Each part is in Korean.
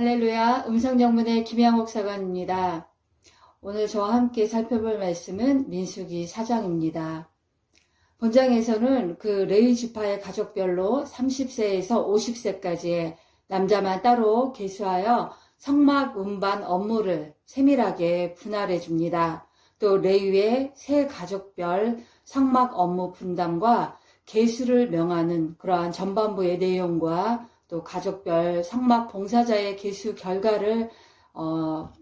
할렐루야, 음성영문의 김양옥 사관입니다. 오늘 저와 함께 살펴볼 말씀은 민수기 4장입니다. 본장에서는 그 레위 지파의 가족별로 30세에서 50세까지의 남자만 따로 계수하여 성막 운반 업무를 세밀하게 분할해 줍니다. 또 레위의 세 가족별 성막 업무 분담과 계수를 명하는 그러한 전반부의 내용과 또 가족별 성막 봉사자의 계수 결과를 어,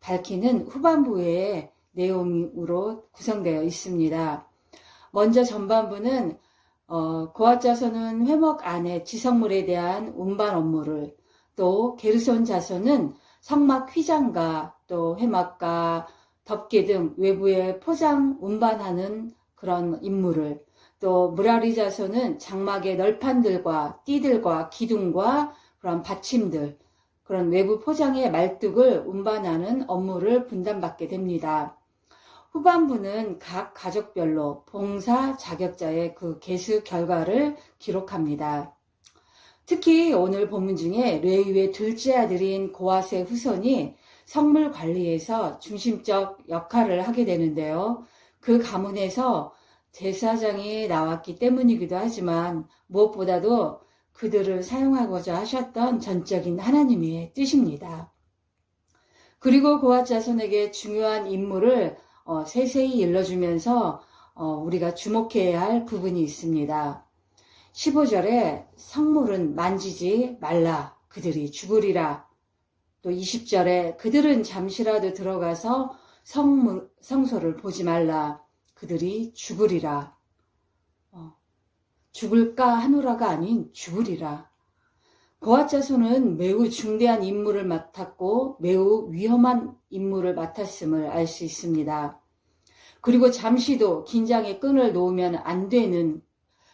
밝히는 후반부의 내용으로 구성되어 있습니다. 먼저 전반부는 어, 고아자손은 회목 안에 지성물에 대한 운반 업무를 또 게르손 자손은 성막 휘장과 또 회막과 덮개 등 외부에 포장 운반하는 그런 임무를 또 무라리 자손은 장막의 널판들과 띠들과 기둥과 그런 받침들 그런 외부 포장의 말뚝을 운반하는 업무를 분담받게 됩니다. 후반부는 각 가족별로 봉사 자격자의 그 개수 결과를 기록합니다. 특히 오늘 본문 중에 레위의 둘째 아들인 고아세 후손이 성물 관리에서 중심적 역할을 하게 되는데요. 그 가문에서 제사장이 나왔기 때문이기도 하지만 무엇보다도 그들을 사용하고자 하셨던 전적인 하나님의 뜻입니다. 그리고 고아 자손에게 중요한 임무를 어, 세세히 일러주면서 어, 우리가 주목해야 할 부분이 있습니다. 15절에 성물은 만지지 말라 그들이 죽으리라. 또 20절에 그들은 잠시라도 들어가서 성, 성소를 보지 말라. 그들이 죽으리라. 어, 죽을까 하노라가 아닌 죽으리라. 고아자손은 매우 중대한 임무를 맡았고 매우 위험한 임무를 맡았음을 알 수 있습니다. 그리고 잠시도 긴장의 끈을 놓으면 안 되는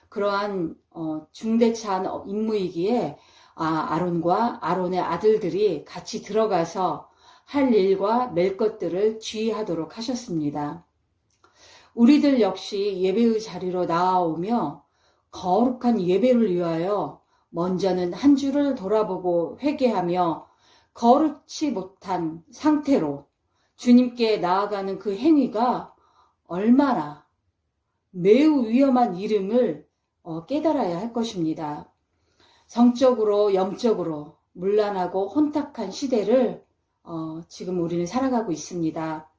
그러한 어, 중대차한 임무이기에 아, 아론과 아론의 아들들이 같이 들어가서 할 일과 멜 것들을 주의하도록 하셨습니다. 우리들 역시 예배의 자리로 나아오며 거룩한 예배를 위하여 먼저는 한 주를 돌아보고 회개하며 거룩치 못한 상태로 주님께 나아가는 그 행위가 얼마나 매우 위험한 이름을 어, 깨달아야 할 것입니다. 성적으로, 영적으로 문란하고 혼탁한 시대를 어, 지금 우리는 살아가고 있습니다.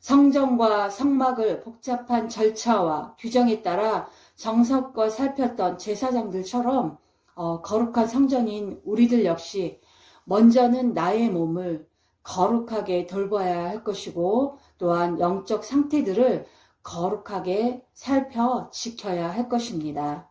성전과 성막을 복잡한 절차와 규정에 따라 정석껏 살폈던 제사장들처럼 어, 거룩한 성전인 우리들 역시 먼저는 나의 몸을 거룩하게 돌봐야 할 것이고 또한 영적 상태들을 거룩하게 살펴 지켜야 할 것입니다.